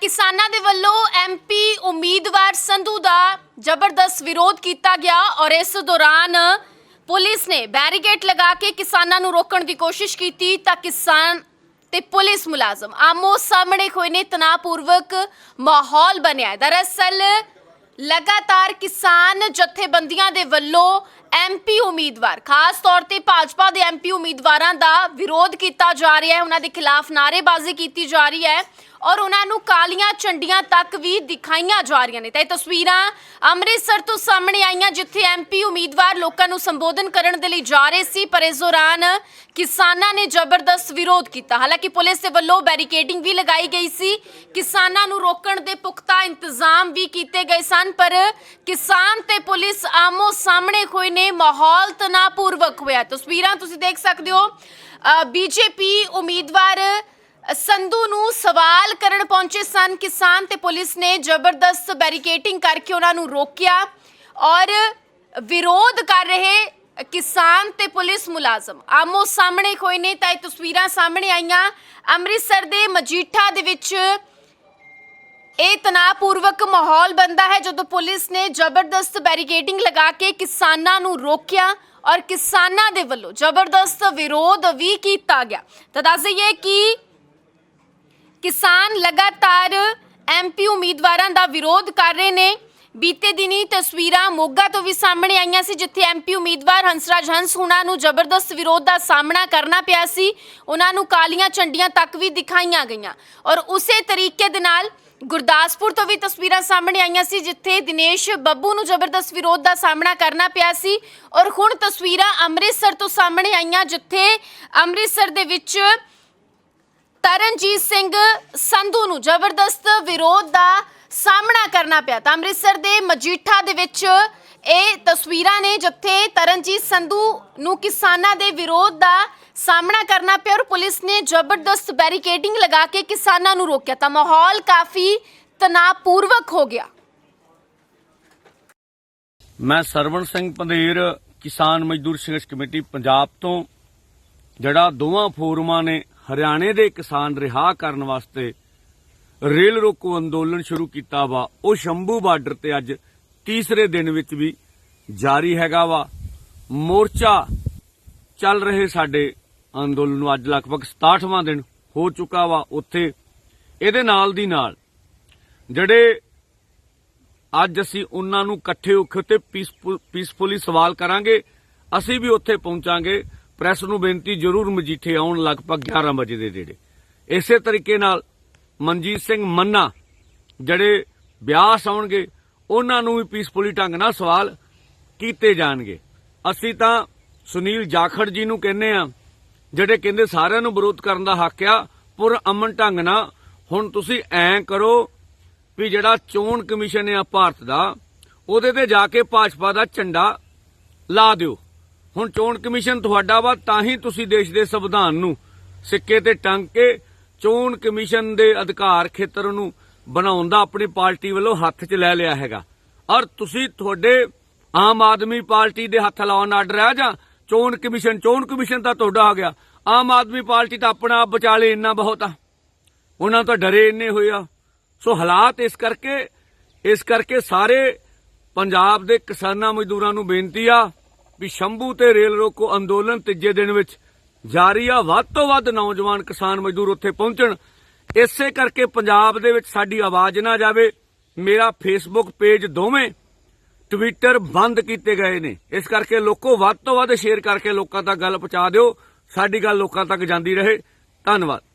ਕਿਸਾਨਾਂ ਦੇ ਵੱਲੋਂ ਐਮਪੀ ਉਮੀਦਵਾਰ ਸੰਧੂ ਦਾ ਜ਼ਬਰਦਸਤ ਵਿਰੋਧ ਕੀਤਾ ਗਿਆ ਔਰ ਇਸ ਦੌਰਾਨ ਪੁਲਿਸ ਨੇ ਬੈਰੀਕੇਡ ਲਗਾ ਕੇ ਕਿਸਾਨਾਂ ਨੂੰ ਰੋਕਣ ਦੀ ਕੋਸ਼ਿਸ਼ ਕੀਤੀ ਤਾਂ ਕਿਸਾਨ ਤੇ ਪੁਲਿਸ ਮੁਲਾਜ਼ਮ ਆਮੋ ਸਾਹਮਣੇ ਹੋਏ ਨੇ, ਤਣਾਅਪੂਰਵਕ ਮਾਹੌਲ ਬਣਿਆ ਹੈ। ਦਰਅਸਲ ਲਗਾਤਾਰ ਕਿਸਾਨ ਜਥੇਬੰਦੀਆਂ ਦੇ ਵੱਲੋਂ ਐਮਪੀ ਉਮੀਦਵਾਰ, ਖਾਸ ਤੌਰ ਤੇ ਭਾਜਪਾ ਦੇ ਐਮਪੀ ਉਮੀਦਵਾਰਾਂ ਦਾ ਵਿਰੋਧ ਕੀਤਾ ਜਾ ਰਿਹਾ ਹੈ, ਉਹਨਾਂ ਦੇ ਖਿਲਾਫ ਨਾਅਰੇਬਾਜ਼ੀ ਕੀਤੀ ਜਾ ਰਹੀ ਹੈ ਔਰ ਉਹਨਾਂ ਨੂੰ ਕਾਲੀਆਂ ਝੰਡੀਆਂ ਤੱਕ ਵੀ ਦਿਖਾਈਆਂ ਜਾ ਰਹੀਆਂ ਨੇ। ਤਾਂ ਇਹ ਤਸਵੀਰਾਂ ਅੰਮ੍ਰਿਤਸਰ ਤੋਂ ਸਾਹਮਣੇ ਆਈਆਂ, ਜਿੱਥੇ ਐਮਪੀ ਉਮੀਦਵਾਰ ਲੋਕਾਂ ਨੂੰ ਸੰਬੋਧਨ ਕਰਨ ਦੇ ਲਈ ਜਾ ਰਹੇ ਸੀ, ਪਰ ਇਸ ਦੌਰਾਨ ਕਿਸਾਨਾਂ ਨੇ ਜ਼ਬਰਦਸਤ ਵਿਰੋਧ ਕੀਤਾ। ਹਾਲਾਂਕਿ ਪੁਲਿਸ ਦੇ ਵੱਲੋਂ ਬੈਰੀਕੇਡਿੰਗ ਵੀ ਲਗਾਈ ਗਈ ਸੀ, ਕਿਸਾਨਾਂ ਨੂੰ ਰੋਕਣ ਦੇ ਪੁਖਤਾ ਇੰਤਜ਼ਾਮ ਵੀ ਕੀਤੇ ਗਏ ਸਨ, ਪਰ ਕਿਸਾਨ ਤੇ ਪੁਲਿਸ ਆਮੋ ਸਾਹਮਣੇ ਹੋਏ ਨੇ ਮਾਹੌਲ ਤਣਾਅਪੂਰਵਕ ਹੋਇਆ। ਤਸਵੀਰਾਂ ਤੁਸੀਂ ਦੇਖ ਸਕਦੇ ਹੋ। ਬੀਜੇਪੀ ਉਮੀਦਵਾਰ ਸੰਧੂ ਨੂੰ ਸਵਾਲ ਕਰਨ ਪਹੁੰਚੇ ਸਨ। ਕਿਸਾਨ ਤੇ ਪੁਲਿਸ ਨੇ ਜ਼ਬਰਦਸਤ ਬੈਰੀਕੇਡਿੰਗ ਕਰਕੇ ਉਹਨਾਂ ਨੂੰ ਰੋਕਿਆ ਔਰ ਵਿਰੋਧ ਕਰ ਰਹੇ ਕਿਸਾਨ ਤੇ ਪੁਲਿਸ ਮੁਲਾਜ਼ਮ। ਆਮੋ ਸਾਹਮਣੇ ਹੋਏ ਨੇ ਤਾਂ ਇਹ ਤਸਵੀਰਾਂ ਸਾਹਮਣੇ ਆਈਆਂ। ਅੰਮ੍ਰਿਤਸਰ ਦੇ ਮਜੀਠਾ ਦੇ ਵਿੱਚ ਇਹ ਤਣਾਅਪੂਰਵਕ ਮਾਹੌਲ ਬੰਦਾ ਹੈ ਜਦੋਂ ਪੁਲਿਸ ਨੇ ਜ਼ਬਰਦਸਤ ਬੈਰੀਕੇਡਿੰਗ ਲਗਾ ਕੇ ਕਿਸਾਨਾਂ ਨੂੰ ਰੋਕਿਆ ਔਰ ਕਿਸਾਨਾਂ ਦੇ ਵੱਲੋਂ ਜ਼ਬਰਦਸਤ ਵਿਰੋਧ ਵੀ ਕੀਤਾ ਗਿਆ। ਤਾਂ ਦੱਸ ਦਈਏ ਕਿ ਕਿਸਾਨ ਲਗਾਤਾਰ ਐਮਪੀ ਉਮੀਦਵਾਰਾਂ ਦਾ ਵਿਰੋਧ ਕਰ ਰਹੇ ਨੇ। ਬੀਤੇ ਦਿਨੀ ਤਸਵੀਰਾਂ ਮੋਗਾ ਤੋਂ ਵੀ ਸਾਹਮਣੇ ਆਈਆਂ ਸੀ, ਜਿੱਥੇ ਐਮਪੀ ਉਮੀਦਵਾਰ ਹੰਸਰਾਜ ਹੰਸ ਹੁਣਾਂ ਨੂੰ ਜ਼ਬਰਦਸਤ ਵਿਰੋਧ ਦਾ ਸਾਹਮਣਾ ਕਰਨਾ ਪਿਆ ਸੀ। ਉਹਨਾਂ ਨੂੰ ਕਾਲੀਆਂ ਝੰਡੀਆਂ ਤੱਕ ਵੀ ਦਿਖਾਈਆਂ ਗਈਆਂ। ਔਰ ਉਸੇ ਤਰੀਕੇ ਦੇ ਨਾਲ ਗੁਰਦਾਸਪੁਰ ਤੋਂ ਵੀ ਤਸਵੀਰਾਂ ਸਾਹਮਣੇ ਆਈਆਂ ਸੀ, ਜਿੱਥੇ ਦਿਨੇਸ਼ ਬੱਬੂ ਨੂੰ ਜ਼ਬਰਦਸਤ ਵਿਰੋਧ ਦਾ ਸਾਹਮਣਾ ਕਰਨਾ ਪਿਆ ਸੀ ਔਰ ਹੁਣ ਤਸਵੀਰਾਂ ਅੰਮ੍ਰਿਤਸਰ ਤੋਂ ਸਾਹਮਣੇ ਆਈਆਂ, ਜਿੱਥੇ ਅੰਮ੍ਰਿਤਸਰ ਦੇ ਵਿੱਚ ਤਰਨਜੀਤ ਸਿੰਘ ਸੰਧੂ ਨੂੰ ਜ਼ਬਰਦਸਤ ਵਿਰੋਧ ਦਾ ਸਾਹਮਣਾ ਕਰਨਾ ਪਿਆ। ਤਾਂ ਅੰਮ੍ਰਿਤਸਰ ਦੇ ਮਜੀਠਾ ਦੇ ਵਿੱਚ ਇਹ ਤਸਵੀਰਾਂ ਨੇ ਜਿੱਥੇ ਤਰਨਜੀਤ ਸੰਧੂ ਨੂੰ ਕਿਸਾਨਾਂ ਦੇ ਵਿਰੋਧ ਦਾ ਸਾਹਮਣਾ ਕਰਨਾ ਪਿਆ ਔਰ ਪੁਲਿਸ ਨੇ ਜ਼ਬਰਦਸਤ ਬੈਰੀਕੇਡਿੰਗ ਲਗਾ ਕੇ ਕਿਸਾਨਾਂ ਨੂੰ ਰੋਕਿਆ। ਤਾਂ ਮਾਹੌਲ ਕਾਫੀ ਤਣਾਅਪੂਰਵਕ ਹੋ ਗਿਆ। ਮੈਂ ਸਰਵਣ ਸਿੰਘ ਪੰਧੇਰ, ਕਿਸਾਨ ਮਜ਼ਦੂਰ ਸੰਘਰਸ਼ ਕਮੇਟੀ ਪੰਜਾਬ ਤੋਂ। ਜਿਹੜਾ ਦੋਵਾਂ ਫੋਰਮਾਂ ਨੇ ਹਰਿਆਣੇ ਦੇ ਕਿਸਾਨ ਰਿਹਾ ਕਰਨ ਵਾਸਤੇ ਰੇਲ ਰੋਕੋ ਅੰਦੋਲਨ ਸ਼ੁਰੂ ਕੀਤਾ ਵਾ, ਉਹ ਸ਼ੰਭੂ ਬਾਰਡਰ ਤੇ ਅੱਜ ਤੀਸਰੇ ਦਿਨ ਵਿੱਚ ਵੀ ਜਾਰੀ ਹੈਗਾ ਵਾ। ਮੋਰਚਾ ਚੱਲ ਰਹੇ ਸਾਡੇ ਅੰਦੋਲਨ ਨੂੰ ਅੱਜ ਲਗਭਗ 67ਵਾਂ ਦਿਨ ਹੋ ਚੁੱਕਾ ਵਾ ਉੱਥੇ। ਇਹਦੇ ਨਾਲ ਦੀ ਨਾਲ ਜਿਹੜੇ ਅੱਜ ਅਸੀਂ ਉਹਨਾਂ ਨੂੰ ਇਕੱਠੇ ਹੋ ਕੇ ਤੇ ਪੀਸਫੁਲੀ ਸਵਾਲ ਕਰਾਂਗੇ, ਅਸੀਂ ਵੀ ਉੱਥੇ ਪਹੁੰਚਾਂਗੇ। ਪ੍ਰੈਸ ਨੂੰ ਬੇਨਤੀ ਜ਼ਰੂਰ ਮਜੀਠੇ ਆਉਣ ਲਗਭਗ 11 ਵਜੇ ਦੇ ਨੇੜੇ। ਇਸੇ ਤਰੀਕੇ ਨਾਲ ਮਨਜੀਤ ਸਿੰਘ ਮੰਨਾ ਜਿਹੜੇ ਬਿਆਸ ਆਉਣਗੇ ਉਹਨਾਂ ਨੂੰ ਵੀ ਪੀਸਫੁਲੀ ਢੰਗ ਨਾਲ ਸਵਾਲ ਕੀਤੇ ਜਾਣਗੇ। ਅਸੀਂ ਤਾਂ ਸੁਨੀਲ ਜਾਖੜ ਜੀ ਨੂੰ ਕਹਿੰਨੇ ਆ ਜਿਹੜੇ ਕਹਿੰਦੇ ਸਾਰਿਆਂ ਨੂੰ ਵਿਰੋਧ ਕਰਨ ਦਾ ਹੱਕ ਆ, ਪੁਰ ਅਮਨ ਢੰਗ ਨਾਲ, ਹੁਣ ਤੁਸੀਂ ਐਂ ਕਰੋ ਵੀ ਜਿਹੜਾ ਚੋਣ ਕਮਿਸ਼ਨ ਆ ਭਾਰਤ ਦਾ, ਉਹਦੇ ਤੇ ਜਾ ਕੇ ਭਾਜਪਾ ਦਾ ਝੰਡਾ ਲਾ ਦਿਓ। ਹੁਣ ਚੋਣ ਕਮਿਸ਼ਨ ਤੁਹਾਡਾ ਵਾ, ਤਾਂ ਹੀ ਤੁਸੀਂ ਦੇਸ਼ ਦੇ ਸੰਵਿਧਾਨ ਨੂੰ ਸਿੱਕੇ ਤੇ ਟੰਗ ਕੇ ਚੋਣ ਕਮਿਸ਼ਨ ਦੇ ਅਧਿਕਾਰ ਖੇਤਰ ਨੂੰ ਬਣਾਉਣ ਦਾ ਆਪਣੀ ਪਾਰਟੀ ਵੱਲੋਂ ਹੱਥ 'ਚ ਲੈ ਲਿਆ ਹੈਗਾ। ਔਰ ਤੁਸੀਂ ਤੁਹਾਡੇ ਆਮ ਆਦਮੀ ਪਾਰਟੀ ਦੇ ਹੱਥ ਲਾਉਣ ਆਰਡਰ ਆ ਜਾਂ ਚੋਣ ਕਮਿਸ਼ਨ ਚੋਣ ਕਮਿਸ਼ਨ ਤਾਂ ਤੁਹਾਡਾ ਆ ਗਿਆ। ਆਮ ਆਦਮੀ ਪਾਰਟੀ ਤਾਂ ਆਪਣਾ ਆਪ ਬਚਾਲੇ ਇੰਨਾ ਬਹੁਤ ਆ। ਉਹਨਾਂ ਤੋਂ ਡਰੇ ਇੰਨੇ ਹੋਏ ਆ। ਸੋ ਹਾਲਾਤ ਇਸ ਕਰਕੇ ਇਸ ਕਰਕੇ ਸਾਰੇ ਪੰਜਾਬ ਦੇ ਕਿਸਾਨਾਂ ਮਜ਼ਦੂਰਾਂ ਨੂੰ ਬੇਨਤੀ ਆ ਵੀ ਸ਼ੰਭੂ ਤੇ ਰੇਲ ਰੋਕੋ ਅੰਦੋਲਨ ਤੀਜੇ ਦਿਨ ਵਿੱਚ ਜਾਰੀ ਆ। ਵੱਧ ਤੋਂ ਵੱਧ ਨੌਜਵਾਨ ਕਿਸਾਨ ਮਜ਼ਦੂਰ ਉੱਥੇ ਪਹੁੰਚਣ। ਇਸੇ ਕਰਕੇ ਪੰਜਾਬ ਦੇ ਵਿੱਚ ਸਾਡੀ ਆਵਾਜ਼ ਨਾ ਜਾਵੇ। ਮੇਰਾ ਫੇਸਬੁੱਕ ਪੇਜ ਦੋਵੇਂ ਟਵਿੱਟਰ ਬੰਦ ਕੀਤੇ ਗਏ ਨੇ। ਇਸ ਕਰਕੇ ਲੋਕੋ ਵੱਧ ਤੋਂ ਵੱਧ ਸ਼ੇਅਰ ਕਰਕੇ ਲੋਕਾਂ ਤੱਕ ਗੱਲ ਪਹੁੰਚਾ ਦਿਓ। ਸਾਡੀ ਗੱਲ ਲੋਕਾਂ ਤੱਕ ਜਾਂਦੀ ਰਹੇ। ਧੰਨਵਾਦ।